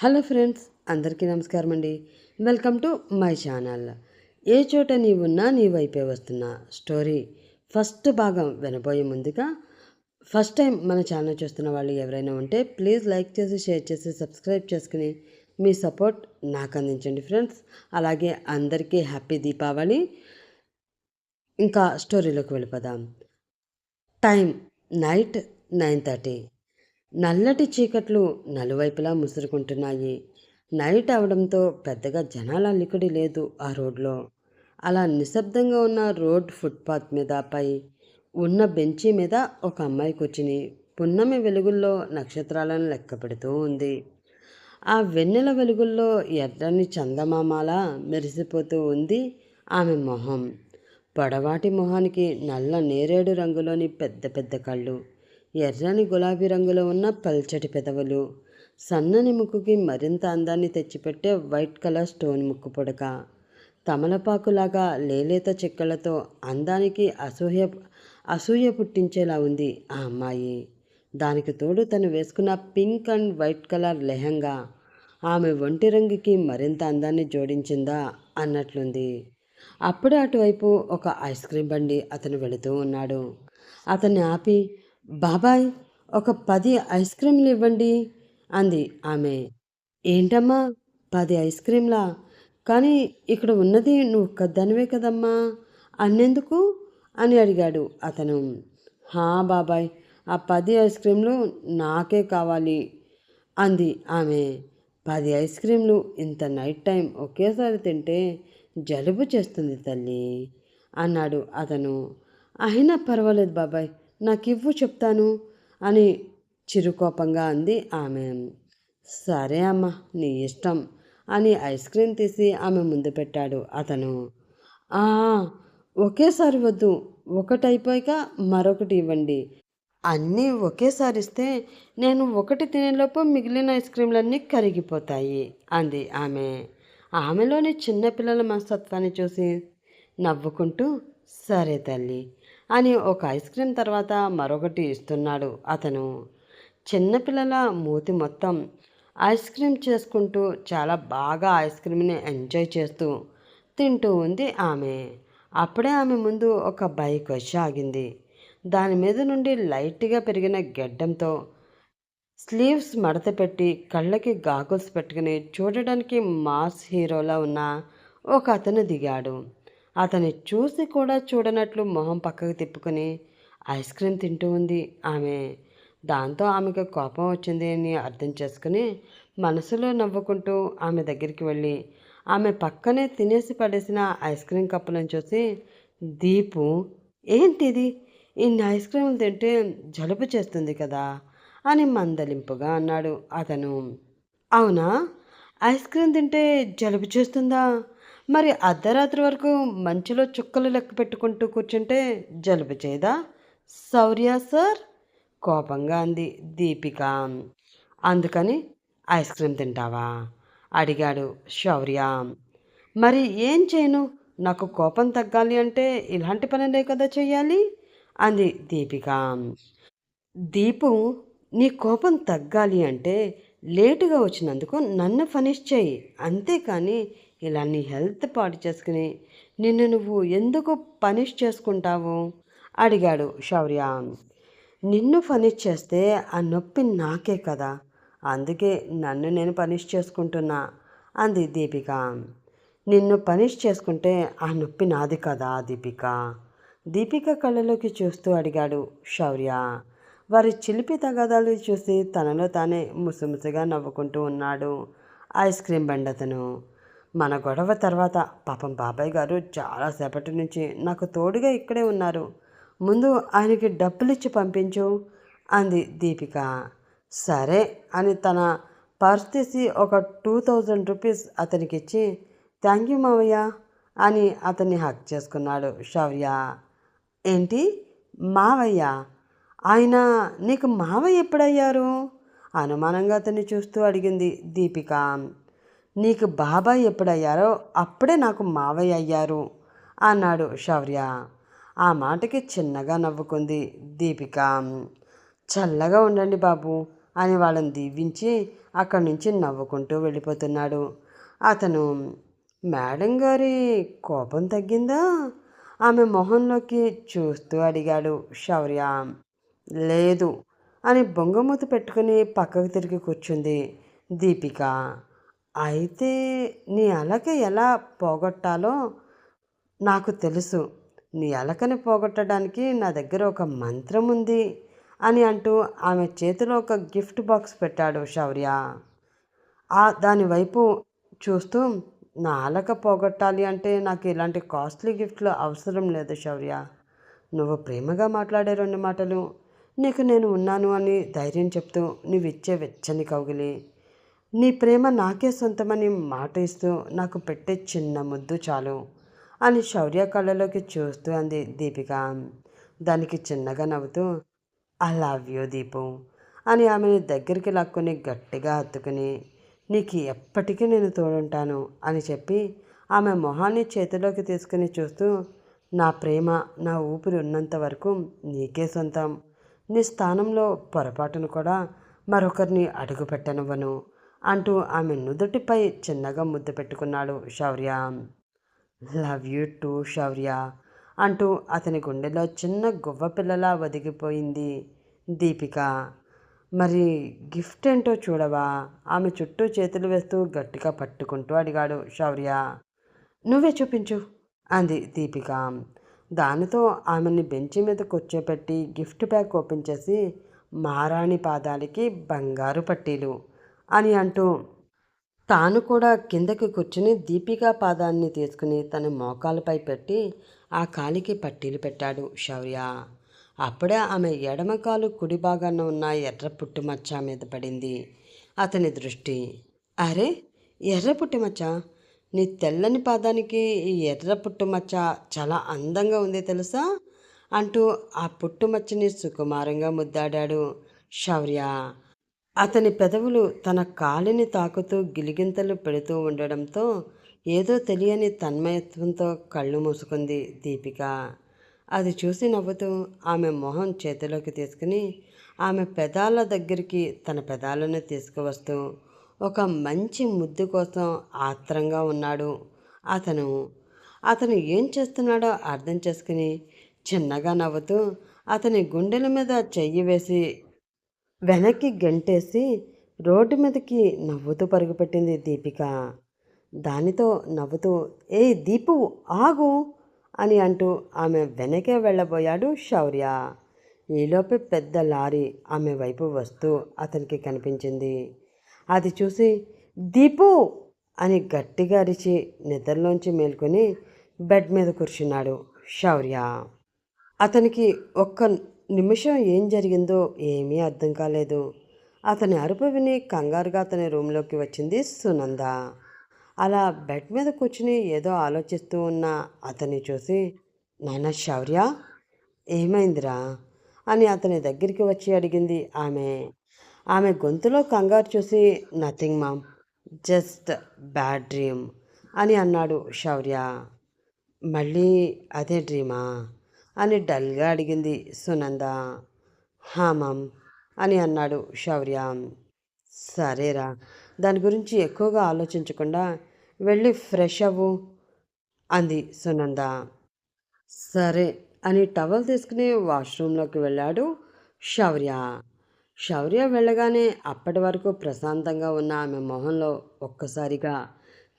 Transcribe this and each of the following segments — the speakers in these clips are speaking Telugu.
హలో ఫ్రెండ్స్ అందరికీ నమస్కారం అండి వెల్కమ్ టు మై ఛానల్. ఏ చోట నీవున్నా నీ వైపే వస్తున్న స్టోరీ ఫస్ట్ భాగం వినబోయే ముందుగా ఫస్ట్ టైం మన ఛానల్ చూస్తున్న వాళ్ళు ఎవరైనా ఉంటే ప్లీజ్ లైక్ చేసి షేర్ చేసి సబ్స్క్రైబ్ చేసుకుని మీ సపోర్ట్ నాకు అందించండి ఫ్రెండ్స్. అలాగే అందరికీ హ్యాపీ దీపావళి. ఇంకా స్టోరీలోకి వెళ్ళిపోదాం. Time night nine thirty. నల్లటి చీకట్లు నలువైపులా ముసురుకుంటున్నాయి. నైట్ అవడంతో పెద్దగా జనాల అలికడి లేదు ఆ రోడ్లో. అలా నిశ్శబ్దంగా ఉన్న రోడ్ ఫుట్పాత్ మీద పై ఉన్న బెంచి మీద ఒక అమ్మాయి కూర్చుని పున్నమి వెలుగుల్లో నక్షత్రాలను లెక్క పెడుతూ ఉంది. ఆ వెన్నెల వెలుగుల్లో ఎర్రని చందమామలా మెరిసిపోతూ ఉంది ఆమె మొహం. పొడవాటి మొహానికి నల్ల నేరేడు రంగులోని పెద్ద పెద్ద కళ్ళు. ఎర్రని గులాబీ రంగులో ఉన్న పల్చటి పెదవులు. సన్నని ముక్కుకి మరింత అందాన్ని తెచ్చిపెట్టే వైట్ కలర్ స్టోన్ ముక్కు పొడక. తమలపాకులాగా లేలేత చెక్కలతో అందానికి అసూయ అసూయ పుట్టించేలా ఉంది ఆ అమ్మాయి. దానికి తోడు తను వేసుకున్న pink and white colour lehenga. ఆమె ఒంటి రంగుకి మరింత అందాన్ని జోడించిందా అన్నట్లుంది. అప్పుడే అటువైపు ఒక ఐస్ క్రీం బండి అతను వెళుతూ ఉన్నాడు. అతన్ని ఆపి బాబాయ్ ఒక పది ఐస్ క్రీంలు ఇవ్వండి అంది ఆమె. ఏంటమ్మా పది ఐస్ క్రీంలా కానీ ఇక్కడ ఉన్నది నువ్వు ఒక్కదానివే కదమ్మా అన్నెందుకు? అని అడిగాడు అతను. హా బాబాయ్ ఆ పది ఐస్ క్రీంలు నాకే కావాలి అంది ఆమె. పది ఐస్ క్రీంలు ఇంత నైట్ టైం ఒకేసారి తింటే జలుబు చేస్తుంది తల్లి అన్నాడు అతను. అయినా పర్వాలేదు బాబాయ్ నాకు ఇవ్వు చెప్తాను అని చిరుకోపంగా అంది ఆమె. సరే అమ్మ నీ ఇష్టం అని ఐస్ క్రీమ్ తీసి ఆమె ముందు పెట్టాడు అతను. ఒకేసారి వద్దు ఒకటి అయిపోయాక మరొకటి ఇవ్వండి. అన్నీ ఒకేసారి ఇస్తే నేను ఒకటి తినేలోపు మిగిలిన ఐస్ క్రీంలన్నీ కరిగిపోతాయి అంది ఆమె. ఆమెలోని చిన్నపిల్లల మనస్తత్వాన్ని చూసి నవ్వుకుంటూ సరే తల్లి అని ఒక ఐస్ క్రీమ్ తర్వాత మరొకటి ఇస్తున్నాడు. అతను చిన్నపిల్లల మూతి మొత్తం ఐస్ క్రీమ్ చేసుకుంటూ చాలా బాగా ఐస్ క్రీమ్ని ఎంజాయ్ చేస్తూ తింటూ ఉంది ఆమె. అప్పుడే ఆమె ముందు ఒక బైక్ వచ్చి ఆగింది. దాని మీద నుండి లైట్గా పెరిగిన గెడ్డంతో స్లీవ్స్ మడత పెట్టి కళ్ళకి గాగుల్స్ పెట్టుకుని చూడడానికి మాస్ హీరోలా ఉన్న ఒక అతను దిగాడు. అతన్ని చూసి కూడా చూడనట్లు మొహం పక్కకు తిప్పుకొని ఐస్ క్రీమ్ తింటూ ఉంది ఆమె. దాంతో ఆమెకు కోపం వచ్చింది అని అర్థం చేసుకుని మనసులో నవ్వుకుంటూ ఆమె దగ్గరికి వెళ్ళి ఆమె పక్కనే తినేసి పడేసిన ఐస్ క్రీమ్ కప్పులను చూసి దీపు ఏంటిది? ఇన్ని ఐస్ క్రీములు తింటే జలుబు చేస్తుంది కదా అని మందలింపుగా అన్నాడు అతను. అవునా? ఐస్ క్రీమ్ తింటే జలుబు చేస్తుందా? మరి అర్ధరాత్రి వరకు మంచులో చుక్కలు లెక్క పెట్టుకుంటూ కూర్చుంటే జలుబు చేదా శౌర్య సార్ కోపంగా అంది దీపిక. అందుకని ఐస్ క్రీమ్ తింటావా? అడిగాడు శౌర్య. మరి ఏం చేయను? నాకు కోపం తగ్గాలి అంటే ఇలాంటి పనులే కదా చెయ్యాలి? అంది దీపిక. దీపు నీ కోపం తగ్గాలి అంటే లేటుగా వచ్చినందుకు నన్ను ఫనిష్ చేయి. అంతేకాని ఇలా నీ హెల్త్ పాడు చేసుకుని నిన్ను నువ్వు ఎందుకు పనిష్ చేసుకుంటావు? అడిగాడు శౌర్య. నిన్ను పనిష్ చేస్తే ఆ నొప్పి నాకే కదా. అందుకే నన్ను నేను పనిష్ చేసుకుంటున్నా అంది దీపిక. నిన్ను పనిష్ చేసుకుంటే ఆ నొప్పి నాది కదా దీపిక. దీపిక కళ్ళలోకి చూస్తూ అడిగాడు శౌర్య. వారి చిలిపి తగాదాలు చూసి తనలో తానే ముసుముసుగా నవ్వుకుంటూ ఉన్నాడు ఐస్ క్రీమ్ బండతను. మన గొడవ తర్వాత పాపం బాబాయ్ గారు చాలాసేపటి నుంచి నాకు తోడుగా ఇక్కడే ఉన్నారు. ముందు ఆయనకి డబ్బులు ఇచ్చి పంపించు అంది దీపిక. సరే అని తన పర్స్ తీసి ఒక టూ థౌజండ్ రూపీస్ అతనికి ఇచ్చి థ్యాంక్ యూ మావయ్య అని అతన్ని హక్ చేసుకున్నాడు శౌర్య. ఏంటి? మావయ్య? ఆయన నీకు మావయ్య ఎప్పుడయ్యారు? అనుమానంగా అతన్ని చూస్తూ అడిగింది దీపిక. నీకు బాబాయ్ ఎప్పుడయ్యారో అప్పుడే నాకు మావయ్య అయ్యారు అన్నాడు శౌర్య. ఆ మాటకి చిన్నగా నవ్వుకుంది దీపిక. చల్లగా ఉండండి బాబు అని వాళ్ళని దీవించి అక్కడి నుంచి నవ్వుకుంటూ వెళ్ళిపోతున్నాడు. అతను మేడం గారి కోపం తగ్గిందా? ఆమె మొహంలోకి చూస్తూ అడిగాడు శౌర్య. లేదు అని బొంగమూత పెట్టుకుని పక్కకు తిరిగి కూర్చుంది దీపిక. అయితే నీ అలక ఎలా పోగొట్టాలో నాకు తెలుసు. నీ అలకని పోగొట్టడానికి నా దగ్గర ఒక మంత్రం ఉంది అని అంటూ ఆమె చేతిలో ఒక గిఫ్ట్ బాక్స్ పెట్టాడు శౌర్య. ఆ దాని వైపు చూస్తూ నా అలక పోగొట్టాలి అంటే నాకు ఇలాంటి కాస్ట్లీ గిఫ్ట్లు అవసరం లేదు శౌర్య. నువ్వు ప్రేమగా మాట్లాడే రెండు మాటలు. నీకు నేను ఉన్నాను అని ధైర్యం చెప్తూ నువ్వు ఇచ్చే వెచ్చని కౌగిలి. నీ ప్రేమ నాకే సొంతమని మాట ఇస్తూ నాకు పెట్టే చిన్న ముద్దు చాలు అని శౌర్య కళ్ళలోకి చూస్తూ అంది దీపిక. దానికి చిన్నగా నవ్వుతూ ఐ లవ్ యూ దీపు అని ఆమెను దగ్గరికి లాక్కొని గట్టిగా హత్తుకుని నీకు ఎప్పటికీ నేను తోడుంటాను అని చెప్పి ఆమె మొహాన్ని చేతిలోకి తీసుకుని చూస్తూ నా ప్రేమ నా ఊపిరి ఉన్నంత వరకు నీకే సొంతం. నీ స్థానంలో పొరపాటును కూడా మరొకరిని అడుగుపెట్టనివ్వను అంటూ ఆమె నుదుటిపై చిన్నగా ముద్దు పెట్టుకున్నాడు Shaurya. Love you too Shaurya అంటూ అతని గుండెలో చిన్న గువ్వ పిల్లలా ఒదిగిపోయింది దీపిక. మరి గిఫ్ట్ ఏంటో చూడవా? ఆమె చుట్టూ చేతులు వేస్తూ గట్టిగా పట్టుకుంటూ అడిగాడు శౌర్య. నువ్వే చూపించు అంది దీపిక. దానితో ఆమెని బెంచి మీద కూర్చోపెట్టి గిఫ్ట్ బ్యాగ్ ఓపెన్ చేసి మారాణి పాదాలకి బంగారు పట్టీలు అని అంటూ తాను కూడా కిందకి కూర్చుని దీపికా పాదాన్ని తీసుకుని తన మోకాలపై పెట్టి ఆ కాలికి పట్టీలు పెట్టాడు శౌర్య. అప్పుడే ఆమె ఎడమ కాలు కుడి భాగాన ఉన్న ఎర్ర పుట్టుమచ్చ మీద పడింది అతని దృష్టి. అరే ఎర్ర పుట్టుమచ్చ నీ తెల్లని పాదానికి ఈ ఎర్ర పుట్టుమచ్చ చాలా అందంగా ఉంది తెలుసా? అంటూ ఆ పుట్టుమచ్చని సుకుమారంగా ముద్దాడాడు శౌర్య. అతని పెదవులు తన కాలిని తాకుతూ గిలిగింతలు పెడుతూ ఉండడంతో ఏదో తెలియని తన్మయత్వంతో కళ్ళు మూసుకుంది దీపిక. అది చూసి నవ్వుతూ ఆమె మొహం చేతిలోకి తీసుకుని ఆమె పెదాల దగ్గరికి తన పెదాలను తీసుకువస్తూ ఒక మంచి ముద్దు కోసం ఆత్రంగా ఉన్నాడు అతను. అతను ఏం చేస్తున్నాడో అర్థం చేసుకుని చిన్నగా నవ్వుతూ అతని గుండెల మీద చెయ్యి వేసి వెనక్కి గంటేసి రోడ్డు మీదకి నవ్వుతూ పరుగుపెట్టింది దీపిక. దానితో నవ్వుతూ ఏ దీపు ఆగు అని అంటూ ఆమె వెనకే వెళ్ళబోయాడు శౌర్య. ఈలోపే పెద్ద లారీ ఆమె వైపు వస్తూ అతనికి కనిపించింది. అది చూసి దీపు అని గట్టిగా అరిచి నిద్రలోంచి మేల్కొని బెడ్ మీద కూర్చున్నాడు శౌర్య. అతనికి ఒక్క నిమిషం ఏం జరిగిందో ఏమీ అర్థం కాలేదు. అతని అరుపు విని కంగారుగా అతని రూమ్లోకి వచ్చింది సునంద. అలా బెడ్ మీద కూర్చుని ఏదో ఆలోచిస్తూ ఉన్న అతన్ని చూసి నాయనా శౌర్య ఏమైందిరా? అని అతని దగ్గరికి వచ్చి అడిగింది ఆమె. ఆమె గొంతులో కంగారు చూసి nothing mom just bad dream అని అన్నాడు శౌర్య. మళ్ళీ అదే డ్రీమా? అని డల్గా అడిగింది సునంద. హామం అని అన్నాడు శౌర్య. సరేరా దాని గురించి ఎక్కువగా ఆలోచించకుండా వెళ్ళి ఫ్రెష్ అవ్వు అంది సునంద. సరే అని టవల్ తీసుకుని వాష్రూమ్లోకి వెళ్ళాడు శౌర్య. శౌర్య వెళ్ళగానే అప్పటి వరకు ప్రశాంతంగా ఉన్న ఆమె మొహంలో ఒక్కసారిగా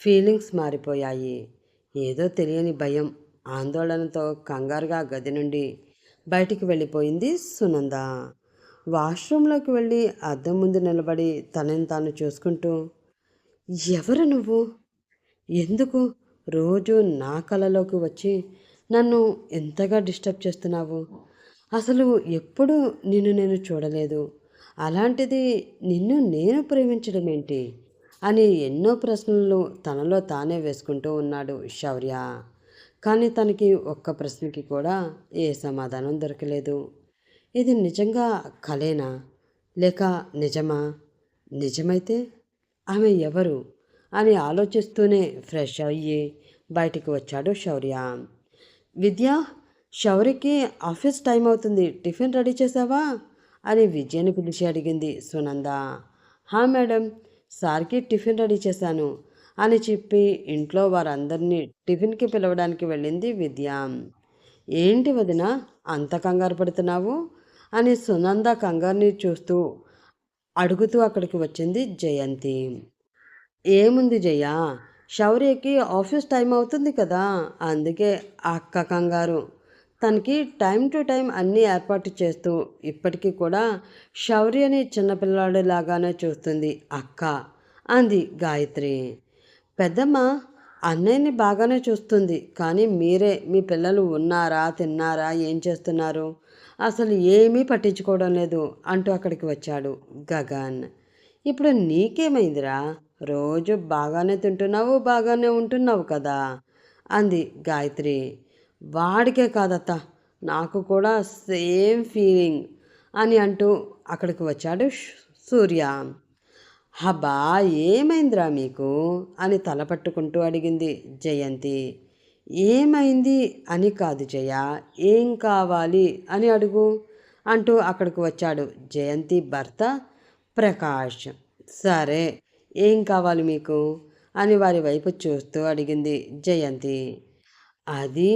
ఫీలింగ్స్ మారిపోయాయి. ఏదో తెలియని భయం ఆందోళనతో కంగారుగా గది నుండి బయటికి వెళ్ళిపోయింది సునంద. వాష్రూమ్లోకి వెళ్ళి అద్దం ముందు నిలబడి తనని తాను చూసుకుంటూ ఎవరు నువ్వు? ఎందుకు రోజు నా కళలోకి వచ్చి నన్ను ఎంతగా డిస్టర్బ్ చేస్తున్నావు? అసలు ఎప్పుడు నిన్ను నేను చూడలేదు. అలాంటిది నిన్ను నేను ప్రేమించడం ఏంటి? అని ఎన్నో ప్రశ్నలు తనలో తానే వేసుకుంటూ ఉన్నాడు శౌర్య. కానీ తనకి ఒక్క ప్రశ్నకి కూడా ఏ సమాధానం దొరకలేదు. ఇది నిజంగా కలేనా? లేక నిజమా? నిజమైతే ఆమె ఎవరు అని ఆలోచిస్తూనే ఫ్రెష్ అయ్యి బయటికి వచ్చాడు శౌర్య. విద్య శౌర్యకి ఆఫీస్ టైం అవుతుంది. టిఫిన్ రెడీ చేసావా? అని విజయని పిలిచి అడిగింది సునంద. హా మేడం సార్కి టిఫిన్ రెడీ చేశాను. అని చెప్పి ఇంట్లో వారందరినీ టిఫిన్కి పిలవడానికి వెళ్ళింది విద్య. ఏంటి వదిన అంత కంగారు పడుతున్నావు? అని సునంద కంగారుని చూస్తూ అడుగుతూ అక్కడికి వచ్చింది జయంతి. ఏముంది జయ శౌర్యకి ఆఫీస్ టైం అవుతుంది కదా అందుకే అక్క కంగారు. తనకి టైం టు టైం అన్నీ ఏర్పాటు చేస్తూ ఇప్పటికీ కూడా శౌర్యని చిన్నపిల్లాడిలాగానే చూస్తుంది అక్క అంది గాయత్రి. పెద్దమ్మ అన్నయ్యని బాగానే చూస్తుంది కానీ మీరే మీ పిల్లలు ఉన్నారా తిన్నారా ఏం చేస్తున్నారు? అసలు ఏమీ పట్టించుకోవడం లేదు అంటూ అక్కడికి వచ్చాడు గగన్. ఇప్పుడు నీకేమైందిరా? రోజు బాగానే తింటున్నావు బాగానే ఉంటున్నావు కదా? అంది గాయత్రి. వాడికే కాదత్త నాకు కూడా సేమ్ ఫీలింగ్ అని అంటూ అక్కడికి వచ్చాడు సూర్య. హబ్బా ఏమైందిరా మీకు? అని తల పట్టుకుంటూ అడిగింది జయంతి. ఏమైంది? అని కాదు జయ ఏం కావాలి? అని అడుగు అంటూ అక్కడికి వచ్చాడు జయంతి భర్త ప్రకాష్. సరే ఏం కావాలి మీకు? అని వారి వైపు చూస్తూ అడిగింది జయంతి. అది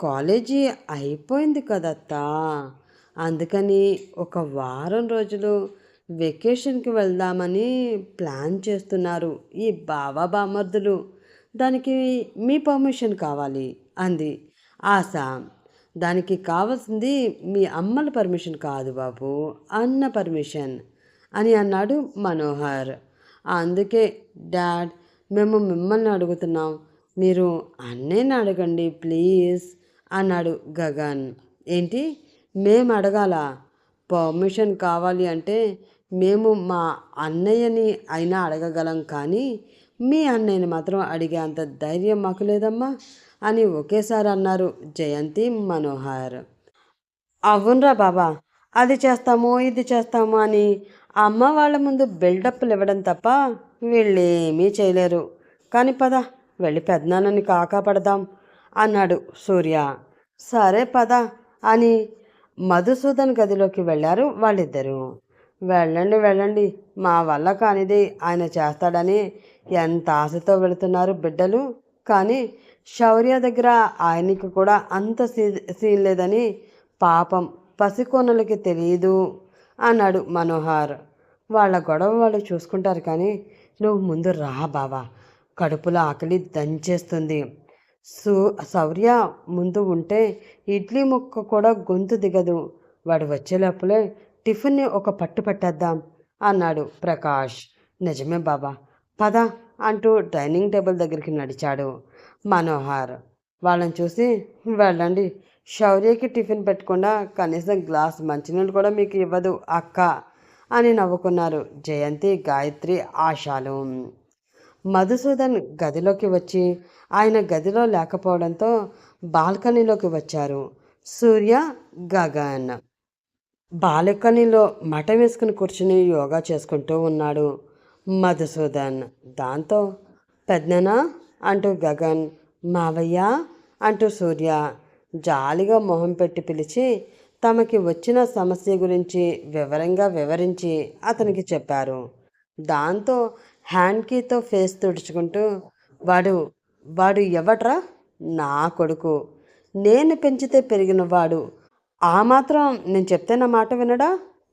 కాలేజీ అయిపోయింది కదత్తా. అందుకని ఒక వారం రోజులు వెకేషన్కి వెళ్దామని ప్లాన్ చేస్తున్నారు ఈ బావా బామర్దులు. దానికి మీ పర్మిషన్ కావాలి అంది. ఆశ దానికి కావాల్సింది మీ అమ్మల పర్మిషన్ కాదు బాబు అన్న పర్మిషన్ అని అన్నాడు మనోహర్. అందుకే డాడ్ మేము మిమ్మల్ని అడుగుతున్నాం. మీరు అన్నేని అడగండి ప్లీజ్ అన్నాడు గగన్. ఏంటి? మేము అడగాల? పర్మిషన్ కావాలి అంటే మేము మా అన్నయ్యని అయినా అడగగలం కానీ మీ అన్నయ్యని మాత్రం అడిగే అంత ధైర్యం మాకు లేదమ్మా అని ఒకేసారి అన్నారు జయంతి మనోహర్. అవునరా బాబా అది చేస్తాము ఇది చేస్తాము అని అమ్మ వాళ్ళ ముందు బిల్డప్లు ఇవ్వడం తప్ప వీళ్ళేమీ చేయలేరు. కానీ పద వెళ్ళి పెద్దనాన్నని కాకాపడదాం అన్నాడు సూర్య. సరే పద అని మధుసూదన్ గదిలోకి వెళ్ళారు వాళ్ళిద్దరూ. వెళ్ళండి వెళ్ళండి. మా వల్ల కానిది ఆయన చేస్తాడని ఎంత ఆశతో వెళుతున్నారు బిడ్డలు. కానీ శౌర్య దగ్గర ఆయనకి కూడా అంత సీ సీన్ లేదని పాపం పసికోనలకి తెలియదు అన్నాడు మనోహర్. వాళ్ళ గొడవ వాళ్ళు చూసుకుంటారు కానీ నువ్వు ముందు రా బావా. కడుపులో ఆకలి దంచేస్తుంది. సు శౌర్య ముందు ఉంటే ఇడ్లీ ముక్క కూడా గొంతు దిగదు. వాడు వచ్చే లోపలే టిఫిన్ని ఒక పట్టు పట్టేద్దాం అన్నాడు ప్రకాష్. నిజమే బాబా. పద అంటూ డైనింగ్ టేబుల్ దగ్గరికి నడిచాడు మనోహర్. వాళ్ళని చూసి వెళ్ళండి. శౌర్యకి టిఫిన్ పెట్టకుండా కనీసం గ్లాస్ మంచినీళ్ళు కూడా మీకు ఇవ్వదు అక్క అని నవ్వుకున్నారు జయంతి గాయత్రి ఆశాలు. మధుసూదన్ గదిలోకి వచ్చి ఆయన గదిలో లేకపోవడంతో బాల్కనీలోకి వచ్చారు. సూర్య గగన్. బాల్కనీలో మట వేసుకుని కూర్చుని యోగా చేసుకుంటూ ఉన్నాడు మధుసూదన్. దాంతో పెద్దనా? అంటూ గగన్ మావయ్య అంటూ సూర్య జాలిగా మొహం పెట్టి పిలిచి తమకి వచ్చిన సమస్య గురించి వివరంగా వివరించి అతనికి చెప్పారు. దాంతో హ్యాండ్ కీతో ఫేస్ తుడుచుకుంటూ వాడు వాడు ఎవట్రా? నా కొడుకు. నేను పెంచితే పెరిగిన వాడు ఆ మాత్రం నేను చెప్తే నా మాట వినడా?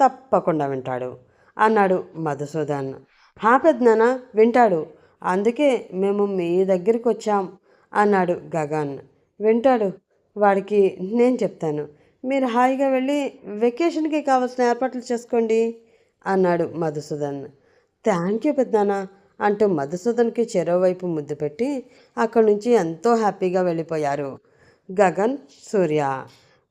తప్పకుండా వింటాడు అన్నాడు మధుసూదన్. హా పెద్దనాన్న వింటాడు. అందుకే మేము మీ దగ్గరికి వచ్చాం అన్నాడు గగన్. వింటాడు వాడికి నేను చెప్తాను. మీరు హాయిగా వెళ్ళి వెకేషన్కి కావాల్సిన ఏర్పాట్లు చేసుకోండి అన్నాడు మధుసూదన్. థ్యాంక్ యూ పెద్దనాన్న అంటూ మధుసూదన్కి చెరోవైపు ముద్దు పెట్టి అక్కడి నుంచి ఎంతో హ్యాపీగా వెళ్ళిపోయారు గగన్ సూర్య.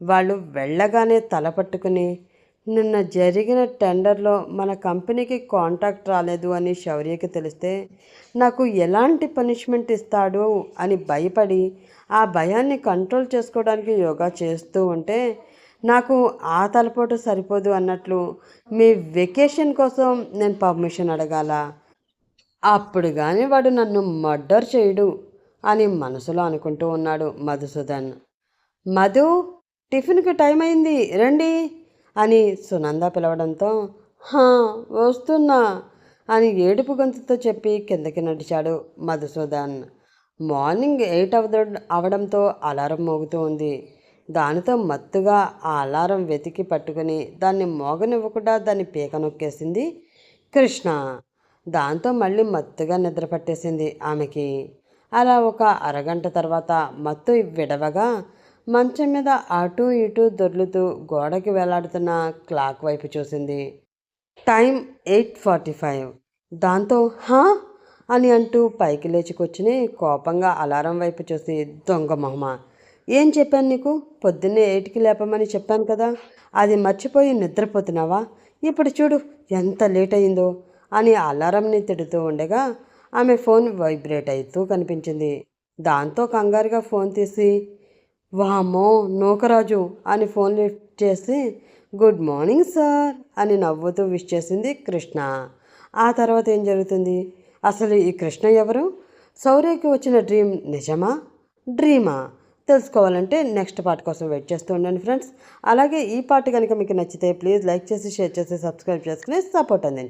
వాళ్ళు వెళ్ళగానే తల పట్టుకుని నిన్న జరిగిన టెండర్లో మన కంపెనీకి కాంటాక్ట్ రాలేదు అని శౌర్యకి తెలిస్తే నాకు ఎలాంటి పనిష్మెంట్ ఇస్తాడు? అని భయపడి ఆ భయాన్ని కంట్రోల్ చేసుకోవడానికి యోగా చేస్తూ ఉంటే నాకు ఆ తలపోటు సరిపోదు అన్నట్లు మీ వెకేషన్ కోసం నేను పర్మిషన్ అడగాల. అప్పుడు కానీ వాడు నన్ను మర్డర్ చేయడు అని మనసులో అనుకుంటూ ఉన్నాడు మధుసూదన్. మధు టిఫిన్కి టైం అయింది రండి అని సునంద పిలవడంతో హా వస్తున్నా అని ఏడుపు గొంతుతో చెప్పి కిందకి నడిచాడు మధుసూదన్. మార్నింగ్ ఎయిట్ అవ అవడంతో అలారం మోగుతూ ఉంది. దానితో మత్తుగా ఆ అలారం వెతికి పట్టుకుని దాన్ని మోగనివ్వకుండా దాన్ని పీక నొక్కేసింది కృష్ణ. దాంతో మళ్ళీ మత్తుగా నిద్ర పట్టేసింది ఆమెకి. అలా ఒక అరగంట తర్వాత మత్తు విడవగా మంచం మీద అటు ఇటు దొర్లుతూ గోడకి వేలాడుతున్న క్లాక్ వైపు చూసింది. Time eight forty five. దాంతో హా? అని అంటూ పైకి లేచి కూర్చుని కోపంగా అలారం వైపు చూసి దొంగ మొహమ. ఏం చెప్పాను నీకు? పొద్దున్నే ఎయిట్కి లేపమని చెప్పాను కదా. అది మర్చిపోయి నిద్రపోతున్నావా? ఇప్పుడు చూడు ఎంత లేట్ అయిందో అని అలారంని తిడుతూ ఉండగా ఆమె ఫోన్ వైబ్రేట్ అవుతూ కనిపించింది. దాంతో కంగారుగా ఫోన్ తీసి వామ్మో నూకరాజు అని ఫోన్ లిఫ్ట్ చేసి గుడ్ మార్నింగ్ సార్ అని నవ్వుతూ విష్ చేసింది కృష్ణ. ఆ తర్వాత ఏం జరుగుతుంది? అసలు ఈ కృష్ణ ఎవరు? సౌర్యకి వచ్చిన డ్రీమ్ నిజమా? డ్రీమా? తెలుసుకోవాలంటే నెక్స్ట్ పార్ట్ కోసం వెయిట్ చేస్తూ ఉండండి ఫ్రెండ్స్. అలాగే ఈ పార్ట్ కనుక మీకు నచ్చితే ప్లీజ్ లైక్ చేసి షేర్ చేసి సబ్స్క్రైబ్ చేసుకుని సపోర్ట్ అందించండి.